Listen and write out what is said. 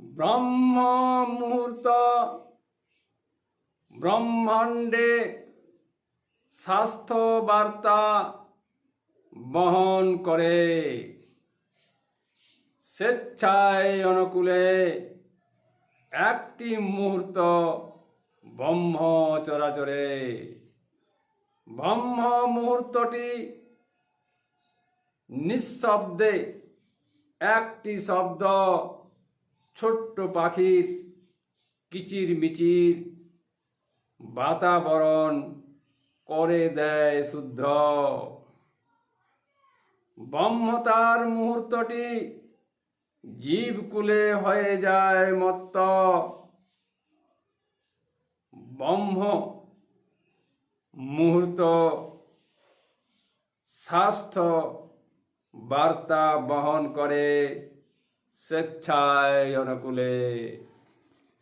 ব্রহ্ম মুহূর্ত, ব্রহ্মাণ্ডে স্বাস্থ্য বার্তা বহন করে। স্বেচ্ছায় অনুকূলে একটি মুহূর্ত ব্রহ্ম চরাচরে। ব্রহ্ম মুহূর্তটি নিঃশব্দে একটি শব্দ ছোট্ট পাখির কিচির মিচির বাতাবরণ করে দেয় শুদ্ধ। ব্রহ্মতার মুহূর্তটি জীবকুলে হয়ে যায় মত্ত। ব্রহ্ম মুহূর্ত স্বাস্থ্য বার্তা বহন করে। স্বেচ্ছায় অনুকূলে